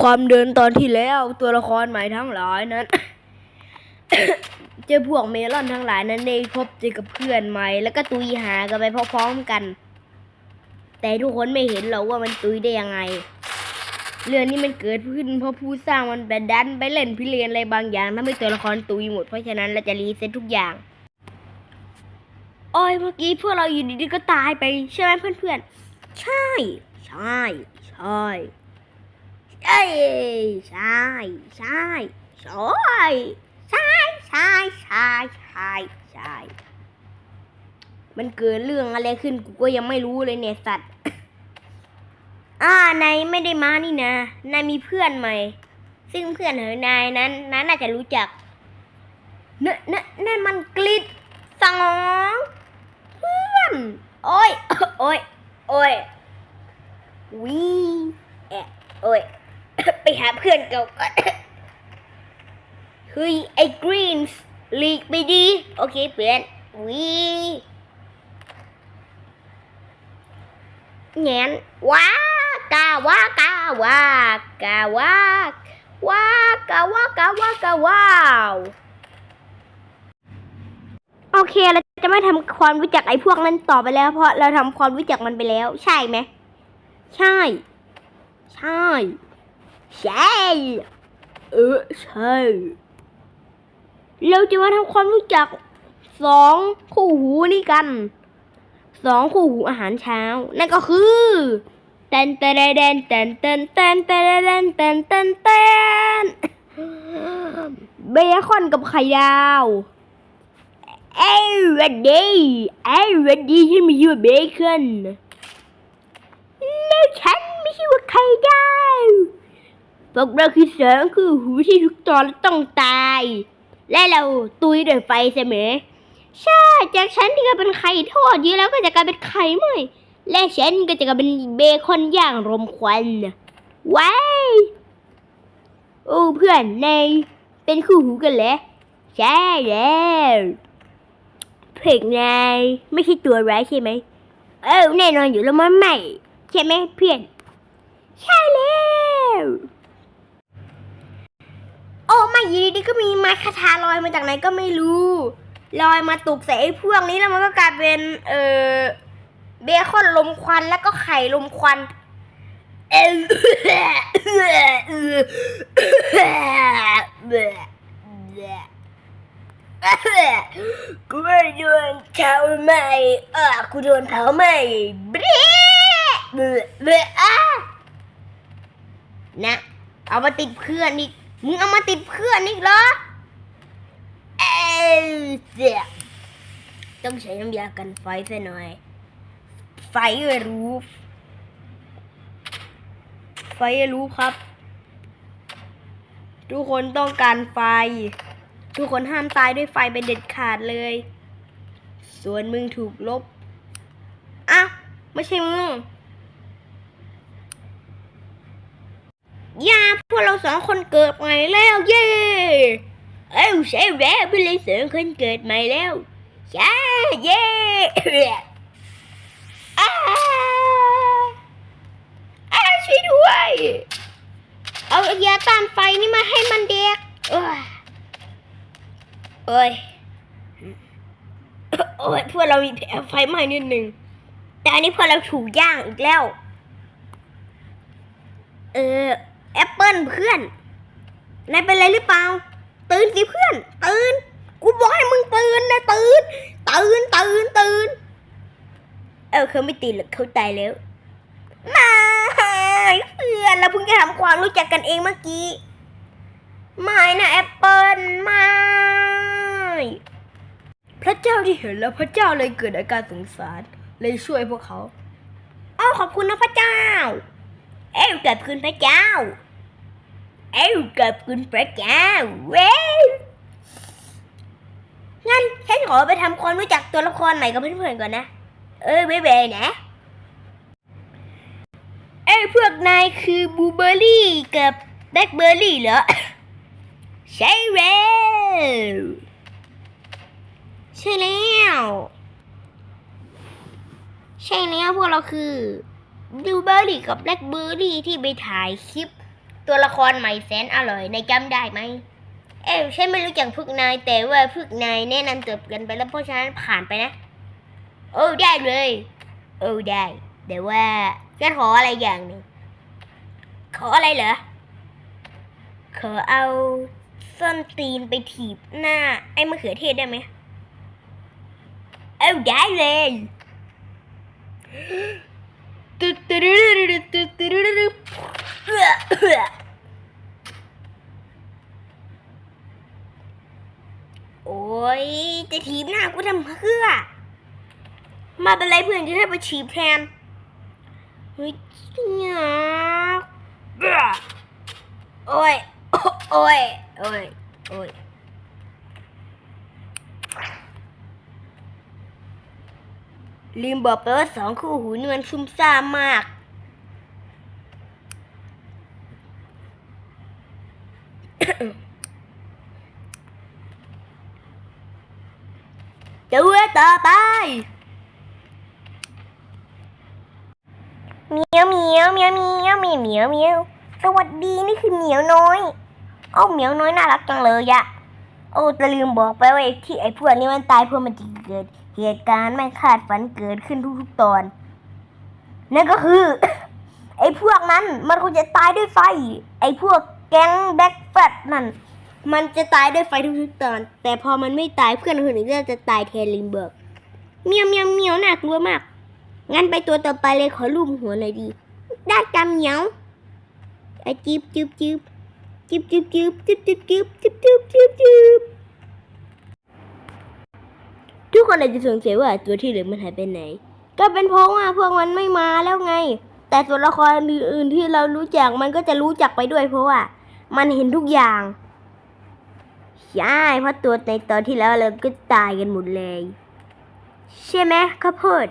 ความเดินตอนที่แล้วตัวละครใหม่ทั้งหลายนั้น เจอพวกเมลอนทั้งหลายนั้นได้พบเจอกับเพื่อนใหม่ แล้วก็ตุยหากันไปพร้อมๆกัน แต่ทุกคนไม่เห็นหรอกว่ามันตุยได้ยังไง เรื่องนี้มันเกิดขึ้นเพราะผู้สร้างมันไปดันไปเล่นพิเรนอะไรบางอย่างทำให้ตัวละครตุยหมดเพราะฉะนั้นเราจะรีเซ็ตทุกอย่างโอ้ยเมื่อกี้พวกเราอยู่ดีๆก็ตายไปใช่ไหมเพื่อนๆ ใช่ ใช่ ใช่ ใช่ใช่ใช่ใช่ใช่ใช่ใช่ใช่ใช่มันเกิดเรื่องอะไรขึ้นกูก็ยังไม่รู้เลยเนี่ยสัตว์อ่านายไม่ได้มานี่นะนายมีเพื่อนใหม่ ซึ่งเพื่อนของนายนั้นนั้นน่าจะรู้จักเนเนนั่นมันกลิดสองเพื่อน โอ้ยโอ้ยโอ้ยวีแอะโอ้ย ไปหาเพื่อนเก่าก่อนเฮ้ยไอ้กรีนส์ลีกไปดี โอเคเพื่อนวีแงนว้ากาว่ากาว่ากาว่าว้ากาว่ากาว่ากาว้าวโอเคเราจะไม่ทำความรู้จักไอ้พวกนั้นต่อไปแล้ว เพราะเราทำความรู้จักมันไปแล้ว ใช่ไหมใช่ ใช่ ใช่เออใช่เราจะมาทำความรู้จักสองคู่หูนี่กันสองคู่หูอาหารเช้า นั่นก็คือเต้นเต้นเต้นเต้นเต้นเต้นเต้นเต้นเต้นเต้นเต้นเบคอนกับไข่ดาวเอ้ยวันดีเอ้ยวันดีฉันมีชื่อว่าเบคอนแล้วฉันไม่ชื่อว่าไข่ดาว พวกเราคือเสือคือหูที่ทุกตอนต้องตาย และเราตุยด้วยไฟเสมอใช่จากฉันที่ก็เป็นไข่ทอดเยอะแล้วก็จะกลายเป็นไข่ไหมและฉันก็จะกลายเป็นเบคอนย่างรมควันว้ายโอ้เพื่อนในเป็นคู่หูกันเหรอใช่แล้วเพลงนายไม่ใช่ตัวร้ายใช่ไหมเออแน่นอนอยู่แล้วมันไม่ใช่ไหมเพื่อน ใช่แล้ว ไม่ยีดีก็มีไม้คาทาลอยมาจากไหนก็ไม่รู้ลอยมาตุกใส่ไอ้พวกนี้แล้วมันก็กลายเป็น เออเบคอนลมควันแล้วก็ไข่ลมควันเออกูโดนเผาไหมอะกูโดนเผาไหมเบรเบเบอะนะ เอามาติดเพื่อนอีก มึงเอามาติดเพื่อนอีกเหรอ เอ้เสียต้องใช้น้ำยากันไฟซะหน่อย ไฟรูฟไฟรูฟครับ ทุกคนต้องการไฟ ทุกคนห้ามตายด้วยไฟเป็นเด็ดขาดเลย ส่วนมึงถูกลบ อ้าวไม่ใช่มึง ย่าพวกเราสองคนเกิดใหม่แล้วเย้เอ้าใช่แล้วพี่เลยสองคนเกิดใหม่แล้วใช่เย้อ้าอ้าช่วยด้วย เอายาต้านไฟนี่มาให้มันเด็กเอ้ยเอ้ยโอ้ยพวกเรามีแผลไฟไหม้นิดหนึ่งแต่อันนี้พวกเราถูกย่างอีกแล้ว เออ แอปเปิลเพื่อนนายเป็นไรหรือเปล่า ตื่นสิเพื่อน ตื่น กูบอกให้มึงตื่นนะตื่น ตื่น ตื่น ตื่น เออเขาไม่ตื่นหรอกเขาตายแล้วไม่เพื่อนเราเพิ่งจะทำความรู้จักกันเองเมื่อกี้ไม่นะแอปเปิลไม่พระเจ้าที่เห็นแล้วพระเจ้าเลยเกิดอาการสงสาร เลยช่วยพวกเขาอ้าวขอบคุณนะพระเจ้า เอ้ยกับคุณพระเจ้า เอ้ยกับคุณพระเจ้าเว้ยงั้นฉันขอไปทำความรู้จักตัวละครใหม่กับเพื่อนๆก่อนนะ เออเบ๊ๆนะเอ้ยพวกนายคือบูเบอร์รี่กับแบล็คเบอร์รี่เหรอ ใช่แล้วใช่แล้วใช่แล้วพวกเราคือบูเบอร์รี่กับแบล็คเบอร์รี่ที่ไปถ่ายคลิป ตัวละครใหม่แสนอร่อยนายจำได้ไหม เอ้ฉันไม่รู้จักพวกนาย แต่ว่าพวกนายแนะนำตัวกันไปแล้วเพราะฉะนั้นผ่านไปนะ โอ้ได้เลย โอ้ได้ แต่ว่าฉันขออะไรอย่างหนึ่งขออะไรเหรอ ขอเอาส้นตีนไปถีบหน้า ไอ้มะเขือเทศได้ไหมเอาได้เลยตึ๊ดตึ๊ดตึ๊ดตึ๊ดตึ๊ดตึ๊ดเอื้อเอื้อ โอ้ยจะถีบหน้ากูทำเพื่อ มาเป็นไรเพื่อนจะได้ไปฉีบแทนเฮ้ยเนี่ยโอ้ย โอ้ย โอ้ย โอ้ยลืมบอกไปว่าสองคู่หูนี่มันซุ่มซ่ามาก ตัวต่อ ไปเมียวเมียวเมียวเมียวเมียวเมียวเมียวสวัสดีนี่คือเหมียวน้อยเอ้าเหมียวน้อยน่ารักจังเลยอะโอ้แต่ลืมบอกไปว่าที่ไอ้พวกนี้มันตายเพราะมันจะเกิด เหตุการณ์ไม่คาดฝันเกิดขึ้นทุกๆตอน นั่นก็คือ ไอ้พวกนั้นมันคงจะตายด้วยไฟ ไอ้พวกแก๊งแบ็คแฟตนั่นมันจะตายด้วยไฟทุกๆตอน แต่พอมันไม่ตายเพื่อนคนอื่นก็จะตายแทนลิมเบิร์ก เมียวเมียวเมียวน่ากลัวมาก งั้นไปตัวต่อไปเลยขอลูบหัวหน่อยดี ได้กำเหนียวไอจิบจิบจิบจิบจิบจิบจิบจิบจิบจิบจิบจิบจิบทุกคนอาจจะสงสัยว่าตัวที่เหลือมันหายไปไหน ก็เป็นเพราะว่าพวกมันไม่มาแล้วไง แต่ตัวละครอื่นๆที่เรารู้จักมันก็จะรู้จักไปด้วยเพราะว่า มันเห็นทุกอย่างใช่เพราะตัวในตอนที่แล้วเราก็ตายกันหมดเลย ใช่ไหมข้าวโพด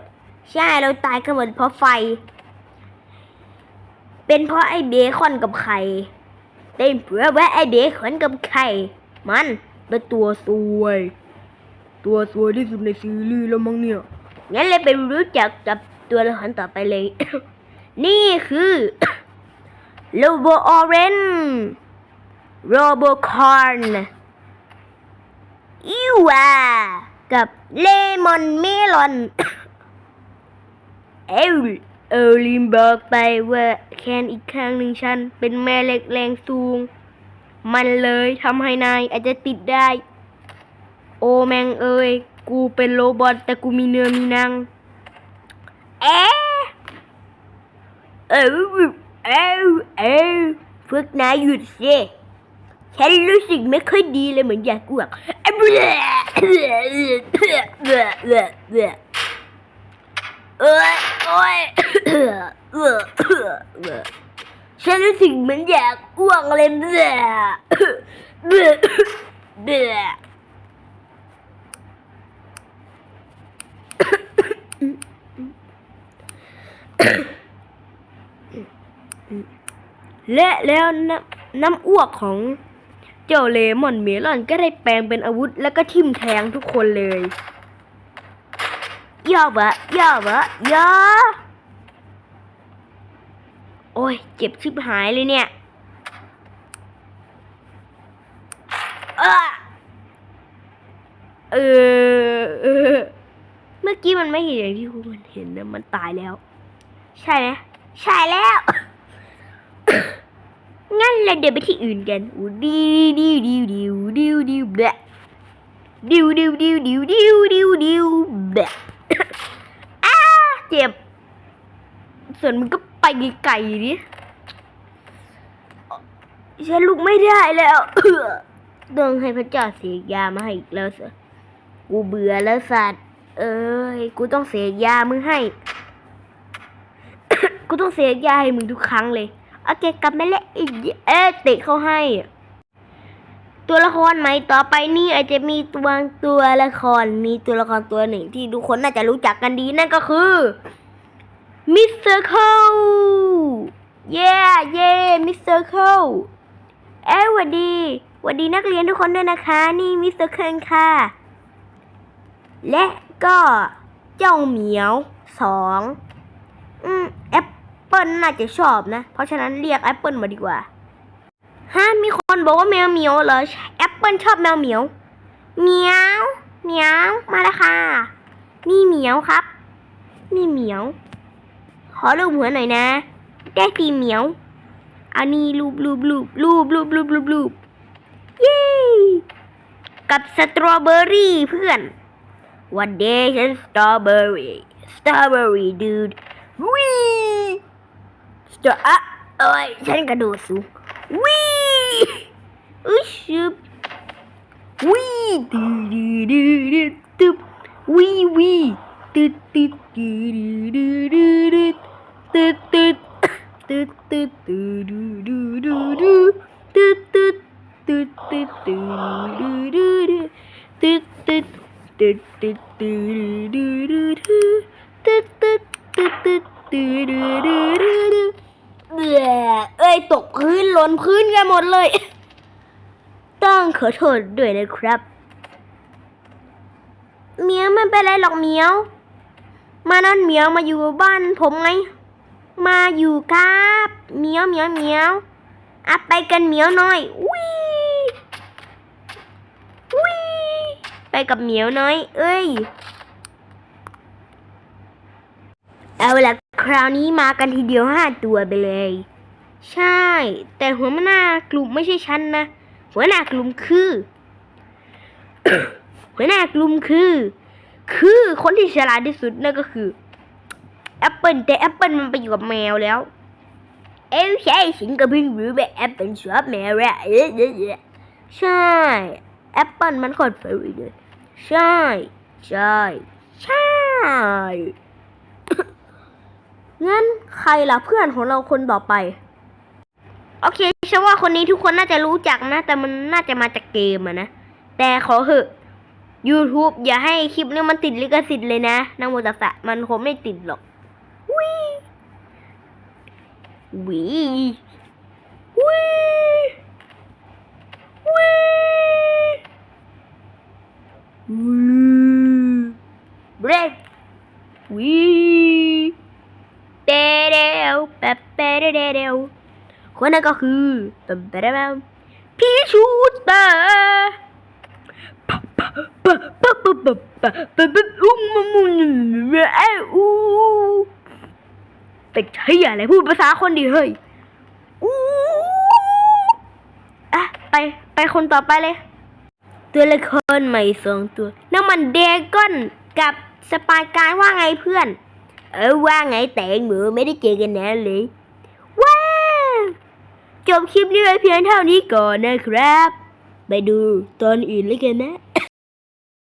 ใช่เราตายกันหมดเพราะไฟ เป็นเพราะไอ้เบคอนกับไข่เป็นเพราะว่าไอ้เบคอนกับไข่มันเป็นตัวซวย ตัวซวยที่สุดในซีรีส์แล้วมั้งเนี่ยงั้นเลยไปรู้จักกับตัวละครต่อไปเลย นี่คือโลโบออเรนโรโบคอนอิว่า กับเลมอนเมลอน เอลเอลลินบอกไปว่าแคนอีกครั้งหนึ่งฉัน เป็นแม่เหล็กแรงสูง มันเลยทำให้นายอาจจะติดได้ โอแมงเอ้ย กูเป็นโรบอทแต่กูมีเนื้อมีนัง เอ๊เออเออเออพวกนายหยุดสิ ฉันรู้สึกไม่ค่อยดีเลยเหมือนอยากอ้วกเอ้ยโอ้ยเออเออฉันรู้สึกเหมือนอยากอ้วกเลยเบื่อเบื่อเบื่อและแล้วน้ำน้ำอ้วกของ เจ้าเลมอนเมลอนก็ได้แปลงเป็นอาวุธแล้วก็ทิ่มแทงทุกคนเลยย่อบะย่อบะย่อโอ้ย เจ็บชิบหายเลยเนี่ยเออเออเออ เมื่อกี้มันไม่เห็นอย่างที่คุณมันเห็นนะมันตายแล้ว ใช่ไหมใช่แล้วงั้น เราเดินไปที่อื่นกันอูดิวดิวดิวดิวดิวดิวแบะดิวดิวดิวดิวดิวดิวดิวแบะอ้าเจ็บ ส่วนมึงก็ไปไกลๆดิฉันลุกไม่ได้แล้วต้องให้พระเจ้าเสียยามาให้อีกแล้วสิกูเบื่อแล้วสัตว์ เอ้ย กูต้องเสียยามึงให้ กูต้องเสียยาให้มึงทุกครั้งเลย โอเคกลับมาแล้วอีกเอ๊เตะเขาให้ ตัวละครใหม่ต่อไปนี่อาจจะมีตัวตัวละครมีตัวละครตัวหนึ่งที่ทุกคนน่าจะรู้จักกันดีนั่นก็คือมิสเตอร์เคิลเย้เย้มิสเตอร์เคิลเอ้หวัดดีหวัดดีนักเรียนทุกคนด้วยนะคะ นี่มิสเตอร์เคิลค่ะ และก็เจ้าเหมียวสองอืมแอ ปิลน่าจะชอบนะ เพราะฉะนั้นเรียกแอปเปิลมาดีกว่าฮะมีคนบอกว่าแมวเหมียวเหรอแอปเปิลชอบแมวเหมียวเหมียวเหมียวมาแล้วค่ะ นี่เหมียวครับ นี่เหมียว ขอรูปหัวหน่อยนะ ได้สีเหมียวอันนี้รูปรูปรูปรูปรูปรูปรูปรูปเย้กับสตรอเบอรี่เพื่อน วันเดย์ฉันสตรอเบอรี่สตรอเบอรี่ดูดวี สตรอะเอ้ยฉันกระโดดสูงวีอุ๊ยชุบวีดูดูดูดูตึบวีวีตึดตึ๊ดดูดูดูดูดูตึดตึ๊ดตึ๊ดตึดดูดูดูดูดูตึ๊ดตึ๊ดตึ๊ดตึ๊ดดูดูดูดูตึดตึ๊ดตึ๊ดตึ๊ดตึ๊ดดูดูดูตึ๊ดตึ๊ดตึ๊ดตึ๊ดตึ๊ดดูดูดูดู เบื่อเอ้ยตกพื้นหล่นพื้นกันหมดเลย ต้องขอโทษด้วยนะครับ เมียวไม่เป็นไรหรอกเมียว มานั่นเมียวมาอยู่บ้านผมไง มาอยู่ครับเมียวเมียวเมียวอะไปกันเมียวหน่อยวิวิไปกับเมียวน้อย เอ้ย เอาละ คราวนี้มากันทีเดียวห้าตัวไปเลย ใช่ แต่หัวหน้ากลุ่มไม่ใช่ฉันนะ หัวหน้ากลุ่มคือ หัวหน้ากลุ่มคือ คือคนที่ฉลาดที่สุดนั่นก็คือแอปเปิลแต่แอปเปิลมันไปอยู่กับแมวแล้ว เอ้ยใช่ฉันก็พิ่งรู้ว่าแอปเปิลชอบแมวอะเอ๊ะเอ๊ะเอ๊ะใช่แอปเปิลมันคตรเฟรนเลยใช่ ใช่ ใช่ งั้นใครล่ะเพื่อนของเราคนต่อไป โอเคฉันว่าคนนี้ทุกคนน่าจะรู้จักนะ แต่มันน่าจะมาจากเกมอะนะ แต่ขอเหอะ YouTube อย่าให้คลิปนี้มันติดลิขสิทธิ์เลยนะนางโมตัสะมันคงไม่ติดหรอกวิวิวิวิวิเบรกวิเดเดวแปะแปะเดเดว คนนั้นก็คือแปะแปะเดวพี่ชูสเตอร์ปะปะปะปะปะปะปะปะปะอุ้มมุมมุมเอ้อูแต่ใช่อะไรพูดภาษาคนดีเฮ้ยอู้อะไปไปคนต่อไปเลย ตัวละครใหม่สองตัวน้ำมันเดกอนกับสปายการว่าไงเพื่อน เออว่าไงแต่งหมูไม่ได้เจอกันแนานเลย จบคลิปนี้ไว้เพียงเท่านี้ก่อนนะครับ ไปดูตอนอื่นแล้วกันนะ